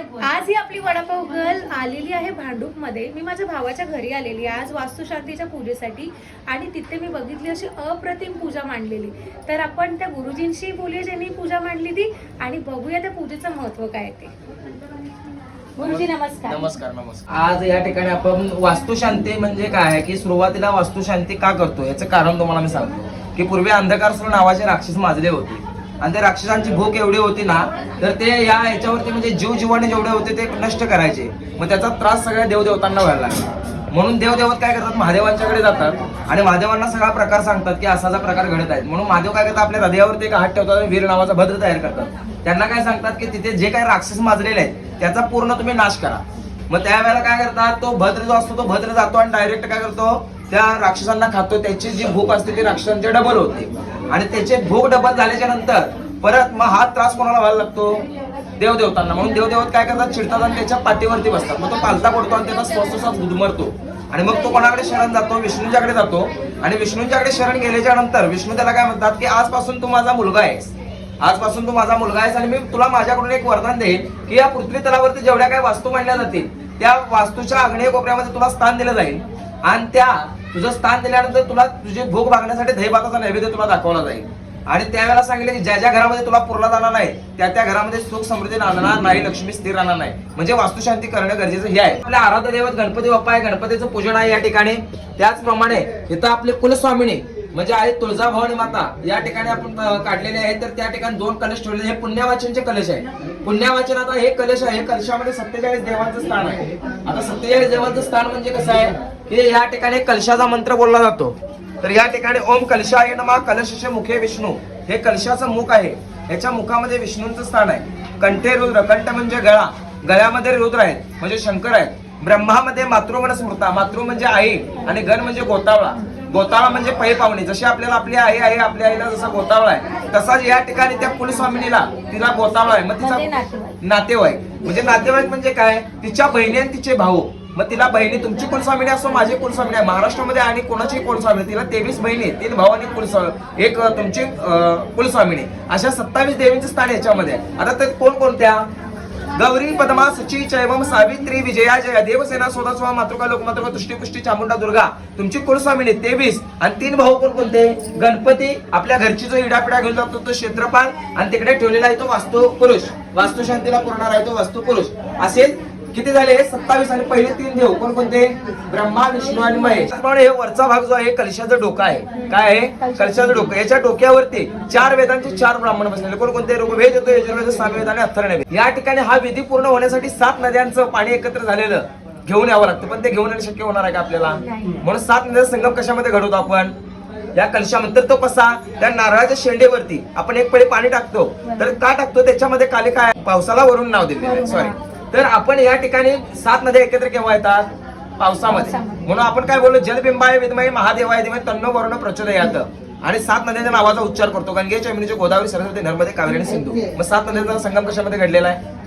आज ही आपली वडापाव गर्ल आलेली आहे भांडूपमध्ये. मी माझ्या भावाच्या घरी आलेली आहे. आज वास्तुशांतीच्या पूजेसाठी आणि तिथे मी बघितली अशी अप्रतिम पूजा मांडलेली. तर आपण त्या गुरुजींशी बोलूया ज्यांनी पूजा मांडली ती आणि बघूया त्या पूजेचं महत्त्व काय आहे ते. गुरुजी नमस्कार. नमस्कार नमस्कार. आज या ठिकाणी आपण वास्तुशांती म्हणजे काय आहे? की सुरुवातीला वास्तुशांती का करतो? याचं कारण तुम्हाला मी सांगतो. की पूर्वी अंधकारसूर नावाचे राक्षस माजले होते. आणि त्या राक्षसांची भूक एवढी होती ना तर ते या याच्यावरती म्हणजे जीव जीवाने जेवढे होते ते नष्ट करायचे. मग त्याचा त्रास सगळ्या देवदेवतांना व्हायला लागला. म्हणून देवदेवत काय करतात? महादेवांच्याकडे जातात. आणि महादेवांना सगळा प्रकार सांगतात की असाचा प्रकार घडत आहेत. म्हणून महादेव काय करतात? आपल्या हृदयावरती एक हात ठेवतात आणि वीर नावाचा भद्र तयार करतात. त्यांना काय सांगतात की तिथे जे काही राक्षस माजलेले आहेत त्याचा पूर्ण तुम्ही नाश करा. मग त्यावेळेला काय करतात? तो भद्र जो असतो तो भद्र जातो आणि डायरेक्ट काय करतो? त्या राक्षसांना खातो. त्याची जी भूक असते ती राक्षसांची डबल होते. आणि त्याचे भोग डबल झाल्याच्यानंतर परत मग हा त्रास कोणाला व्हायला लागतो? देवदेवतांना. म्हणून देवदेवत काय करतात? चिडतात आणि त्याच्या पाठीवरती बसतात. मग तो पालता पडतो आणि त्याचा स्वस्त गुदमरतो आणि मग तो कोणाकडे शरण जातो? विष्णूंच्याकडे जातो. आणि विष्णूंच्याकडे शरण गेल्याच्यानंतर विष्णू त्याला काय म्हणतात की आजपासून तू माझा मुलगा आहेस. आजपासून तू माझा मुलगा आहेस आणि मी तुला माझ्याकडून एक वरदान देईल की या पृथ्वी तलावरती जेवढ्या काही वास्तू मांडल्या जातील त्या वास्तूच्या आग्नेय कोपऱ्यामध्ये तुला स्थान दिलं जाईल. आणि त्या तुझं स्थान दिल्यानंतर तुला तुझी भूक भागण्यासाठी दहीभाताचा नैवेद्य तुला दाखवला जाईल. आणि त्यावेळेला सांगितलं की ज्या ज्या घरामध्ये तुला पुरला जाणार नाही त्या त्या घरामध्ये सुख समृद्धी राहणार नाही लक्ष्मी स्थिर राहणार नाही. म्हणजे वास्तुशांती करणं गरजेचं हे आहे. आपल्या आराध्य दैवत गणपती बाप्पा आहे. गणपतीचं पूजन आहे या ठिकाणी. त्याचप्रमाणे इथं आपले कुलस्वामिनी म्हणजे आहे तुळजाभवानी माता. या ठिकाणी आपण काढलेले आहे तर त्या ठिकाणी दोन कलश ठेवलेले हे पुण्यवाचनचे कलश आहे. पुण्यवाचन आता हे कलश आहे. हे कलशामध्ये सत्तेचाळीस देवांचं स्थान आहे. आता सत्तेचाळीस देवांचं स्थान म्हणजे कसं आहे? की या ठिकाणी कलशाचा मंत्र बोलला जातो. तर या ठिकाणी ओम कलशाय नमा कलशश मुखे विष्णू. हे कलशाचं मुख आहे. याच्या मुखामध्ये विष्णूंचं स्थान आहे. कंठे रुद्र कंठ म्हणजे गळा. गळ्यामध्ये रुद्र आहेत म्हणजे शंकर आहेत. ब्रह्मामध्ये मातृगण स्मृता. मातृ म्हणजे आई आणि गण म्हणजे गोतावळा गोतावळा म्हणजे पै पाहुणे जशी आपल्याला आपली आई आहे आपल्या आईला जसा गोतावळा आहे तसाच या ठिकाणी त्या कुलस्वामिनीला तिला गोतावळा आहे. मग तिचा. नातेवाईक. म्हणजे नातेवाईक म्हणजे काय? तिच्या बहिणी आणि तिचे भाऊ. मग तिला बहिणी तुमची कुलस्वामिनी असो माझी कुलस्वामिनी आहे महाराष्ट्रामध्ये आणि कोणाची कुलस्वामिनी तिला तेवीस बहिणी तीन भाऊ आणि कुलस्वामी एक तुमची कुलस्वामिनी अशा सत्तावीस देवींचे स्थान याच्यामध्ये आहे. आता ते कोण कोणत्या? गौरी पद्मा सची चैवम सावित्री विजया जया देवसेना सोदा स्वा मातृका लोकमातृका तुष्टीपुष्टी चामुंडा दुर्गा. तुमची कुलस्वामिनी तेवीस. आणि तीन भाऊ कोण कोणते? गणपती आपल्या घरची जो इडापिडा घेऊन जातो तो क्षेत्रपाल. आणि तिकडे ठेवलेला आहे तो वास्तू पुरुष वास्तुशांतीला पुरणार आहे तो वास्तुपुरुष. पुरुष किती झाले? सत्तावीस आणि पहिले तीन देव. कोण कोणते ब्रह्मा विष्णू आणि महेश. हे वरचा भाग जो आहे कलशाचं डोकं आहे. काय आहे? कलशाचं डोकं. याच्या डोक्यावरती चार वेदांचे चार ब्राह्मण बसलेले. कोण कोणते ऋग्वेद येतो यजुर्वेद सामवेद आणि अथर्ववेद. या ठिकाणी हा विधी पूर्ण होण्यासाठी सात नद्यांचं पाणी एकत्र झालेलं घेऊन यावं लागतं. पण ते घेऊन येणं शक्य होणार आहे का आपल्याला? म्हणून सात नद्यांचा संगम कशामध्ये घडवतो आपण? या कलशामध्ये तो कसा? त्या नारळाच्या शेंडेवरती. आपण एक पळी पाणी टाकतो. तर का टाकतो? त्याच्यामध्ये काले काय? पावसाला वरून नाव दिलेलं सॉरी तर आपण या ठिकाणी सात नद्या एकत्र केव्हा येतात? पावसामध्ये. म्हणून आपण काय बोललो? जलबिंबाय विद्मय महादेवाय दिमय तन्नो वर्ण प्रचोदयात आणि सात नद्यांच्या नावाचा उच्चार करतो. गंगे चमिनीचे गोदावरी सरस्वती नर्मदे कावेरी आणि सिंधू. मग सात नद्यांचा संगम कशामध्ये घडलेला आहे.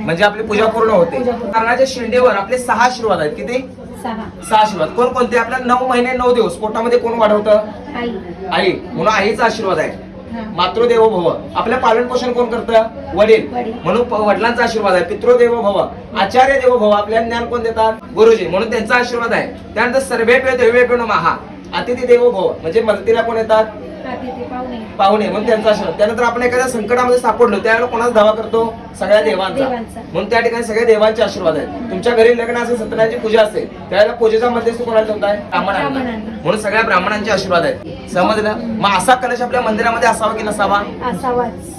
म्हणजे आपली पूजा पूर्ण होते. नारळाच्या शेंडेवर आपले सहा आशीर्वाद आहेत. किती? सहा. आशीर्वाद कोण कोणते आपल्या नऊ महिने नऊ दिवस. पोटामध्ये कोण वाढवतं? आई. म्हणून आईचा आशीर्वाद आहे. मातृदेवो भव. आपलं पालन पोषण कोण करतं? वडील. म्हणून प- वडिलांचा आशीर्वाद आहे. पितृदेव भव. आचार्य देव भव. आपल्याला ज्ञान कोण देतात? गुरुजी. म्हणून त्यांचा आशीर्वाद आहे. त्यानंतर सर्वे देवे महा अतिथी देवो भव. म्हणजे मदतीला कोण येतात? पाहुणे म्हणून त्यांचा आशीर्वाद. त्यानंतर आपण एखाद्या संकटामध्ये सापडलो त्यावेळेला कोणाचा धावा करतो? सगळ्या देवांचा. म्हणून त्या ठिकाणी सगळ्या देवांचे आशीर्वाद आहेत. तुमच्या घरी लग्न असेल सत्यनारायणची पूजा असेल त्यावेळेला पूजेचा मध्यस्थ कोणाला ठेवताय? ब्राह्मणांना. म्हणून सगळ्या ब्राह्मणांचे आशीर्वाद आहेत. समजलं मग असा कलश आपल्या मंदिरामध्ये असावा की नसावा?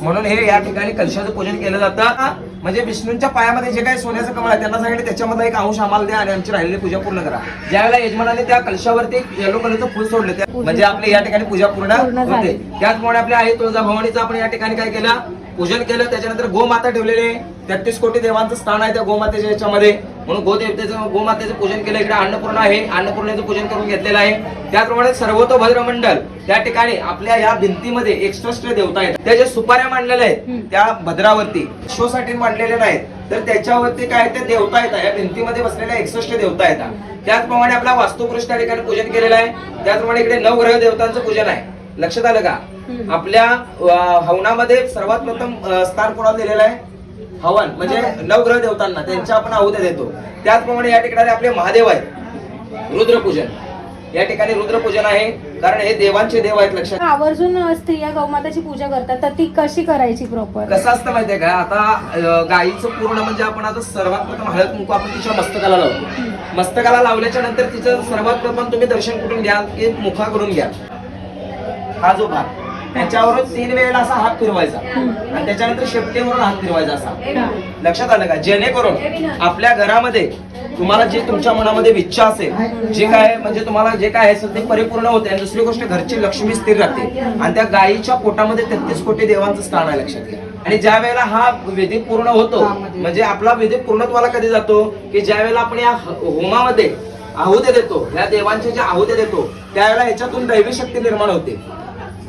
म्हणून हे या ठिकाणी कलशाचं पूजन केलं जातं. म्हणजे विष्णूंच्या पायामध्ये जे काही सोन्याचं कमळ आहे त्यांना सांगितलं त्याच्यामध्ये एक अंश आम्हाला द्या आणि आमची राहिलेली पूजा पूर्ण करा. ज्यावेळेला यजमानाने त्या कलशावरती येलो कलरचं फुल सोडले त्या- म्हणजे आपली या ठिकाणी पूजा पूर्ण. होते. त्याचप्रमाणे आपल्या आई तुळजाभवानीचं आपण या ठिकाणी काय केलं? पूजन केलं. त्याच्यानंतर गोमाता ठेवलेले तेहतीस कोटी देवांचं स्थान आहे त्या गोमातेच्या याच्यामध्ये. म्हणून गोदेवतेचं गोमातेचं पूजन केलं. इकडे अन्नपूर्णा आहे. अन्नपूर्णेचं पूजन करून घेतलेलं आहे. त्याचप्रमाणे सर्वतोभद्र मंडल त्या ठिकाणी आपल्या या भिंतीमध्ये एकसष्ट देवता आहेत. त्या ज्या सुपाऱ्या मांडलेल्या आहेत त्या भद्रावरती शो साठी मांडलेल्या नाहीत. तर त्याच्यावरती काय त्या देवता येतात या भिंतीमध्ये बसलेल्या एकसष्ट देवता येतात त्याचप्रमाणे आपला वास्तुपुरुष त्या ठिकाणी पूजन केलेलं आहे. त्याचप्रमाणे इकडे नवग्रह देवतांचं पूजन आहे. लक्षात आलं का. आपल्या हवनामध्ये सर्वात प्रथम स्थान कोणाला दिलेलं आहे? हवन म्हणजे नवग्रह देवतांना त्यांच्या आपण आहुत्या देतो. त्याचप्रमाणे या ठिकाणी आपले महादेव आहेत. रुद्रपूजन. या ठिकाणी रुद्रपूजन आहे कारण हे देवांचे देव आहेत लक्षात आवर्जून स्त्रिया गौमाताची पूजा करतात तर ती कशी करायची प्रॉपर कसं असतं माहितीये का? आता गायीचं पूर्ण म्हणजे आपण आता सर्वात प्रथम हळद कुंकू आपण तिच्या मस्तकाला लावतो मस्तकाला लावल्याच्या नंतर तिचं सर्वात प्रथम तुम्ही दर्शन कुठून घ्याल की मुखाकडून घ्या. हा जो भाग. त्याच्यावरून तीन वेळेला असा हात फिरवायचा. आणि त्याच्यानंतर शेपटीवरून हात फिरवायचा असा. लक्षात आलं का? जेणेकरून आपल्या घरामध्ये तुम्हाला जे तुमच्या मनामध्ये इच्छा असेल जे काय म्हणजे तुम्हाला जे काय असेल ते परिपूर्ण होते आणि दुसरी गोष्ट घरची लक्ष्मी स्थिर राहते. आणि त्या गायीच्या पोटामध्ये तेहतीस कोटी देवांचं स्थान आहे लक्षात घ्या. आणि ज्या वेळेला हा विधी पूर्ण होतो म्हणजे आपला विधी पूर्णत्वाला कधी जातो? की ज्या वेळेला आपण या होमामध्ये आहुत्या देतो या देवांचे जे आहुत्या देतो त्यावेळेला याच्यातून दैवी शक्ती निर्माण होते.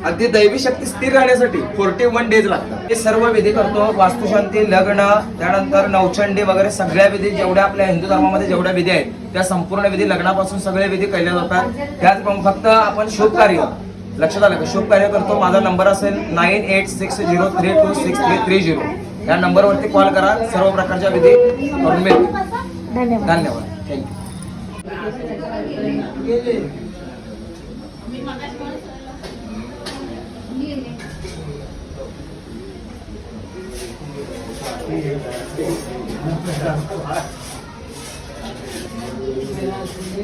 अगदी दैवी शक्ती स्थिर राहण्यासाठी फोर्टी वन डेज लागतात. हे सर्व विधी करतो. वास्तुशांती लग्न त्यानंतर नवचंडी वगैरे सगळ्या विधी जेवढ्या आपल्या हिंदू धर्मामध्ये जेवढ्या विधी आहेत त्या संपूर्ण विधी लग्नापासून सगळे विधी केल्या जातात. त्याच फक्त आपण शुभ कार्य लक्षात आलं का? शुभ कार्य करतो. माझा नंबर असेल nine eight six zero three two six three three zero या नंबरवरती कॉल करा. सर्व प्रकारच्या विधी करून मिळतील धन्यवाद. 这个这个，你们不能来。